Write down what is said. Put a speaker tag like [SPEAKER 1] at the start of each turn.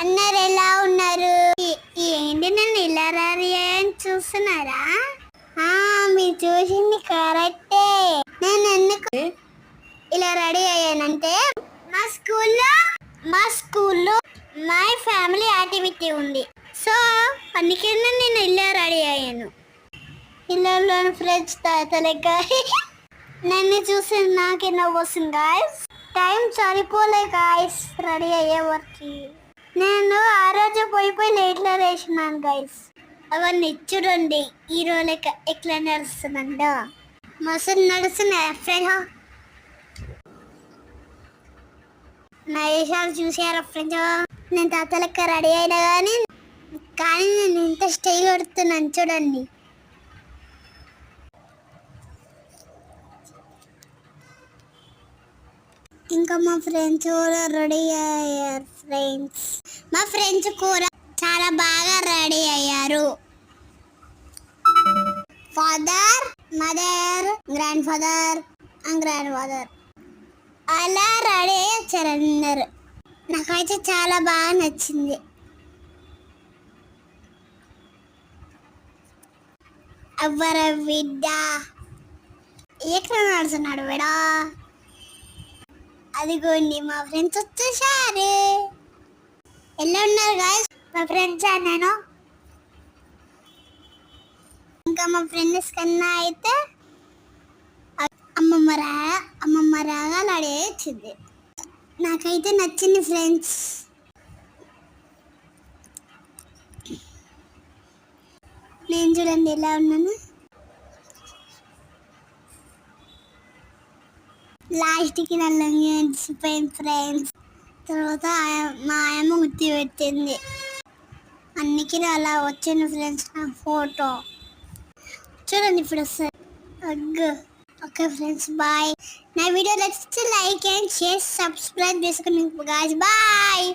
[SPEAKER 1] అన్నారు ఎలా ఉన్నారు? ఏంటి నన్ను ఇలా రెడీ అయ్యాను చూస్తున్నారా? ఆ, మీరు చూసింది కరెక్టే. నేను ఎందుకు ఇలా రెడీ అయ్యానంటే మా స్కూల్లో మా స్కూల్లో మై ఫ్యామిలీ యాక్టివిటీ ఉంది. సో అందుకే నేను ఇలా రెడీ అయ్యాను. ఇళ్ళలోని ఫ్రెండ్స్ తాత లెక్క నన్ను చూసి నాకే నవ్వు వస్తుంది గాయస్ టైం సరిపోలే గాయస్ రెడీ అయ్యే వరకు. నేను ఆ రోజు పోయి పోయి లేట్లో వేసినాను గైస్ అవన్నీ చూడండి. ఈ రోజు ఎట్లా నడుస్తుందంట మసలు నడుస్తున్నాయి ఫ్రెండ్? నా వేషాలు చూసారా ఫ్రెండ్? నేను తాత లెక్క రెడీ అయినా కానీ కానీ నేను ఇంత స్టైల్ కొడుతున్నాను చూడండి. ఇంకా మా ఫ్రెండ్స్ కూడా రెడీ అయ్యారు ఫ్రెండ్స్. మా ఫ్రెండ్స్ కూడా చాలా బాగా రెడీ అయ్యారు. Father mother grandfather and grandfather. అలా రెడీ అయ్యారు అందరు. నాకైతే చాలా బాగా నచ్చింది. ఎవరు బిడ్డ? ఎక్కడ నడుస్తున్నాడు బిడా అదిగోండి మా ఫ్రెండ్స్ వచ్చేసారు. ఎలా ఉన్నారు గాయస్ మా ఫ్రెండ్స్ నేను ఇంకా మా ఫ్రెండ్స్ కన్నా అయితే అమ్మమ్మ రా అమ్మమ్మ రాగా అడే వచ్చింది. నాకైతే నచ్చింది ఫ్రెండ్స్ నేను చూడండి ఎలా ఉన్నాను? లాస్ట్కి నన్ను అడిసిపోయింది ఫ్రెండ్స్. తర్వాత ఆయ- మా ఆయమ్మ గుర్తు పెట్టింది. అన్నికి అలా వచ్చింది ఫ్రెండ్స్ నా ఫోటో. చూడండి ఇప్పుడు వస్తుంది అగ్గు. Okay friends bye. నా వీడియో నచ్చితే లైక్ అండ్ షేర్ సబ్స్క్రైబ్ చేసుకోండి. Guys bye.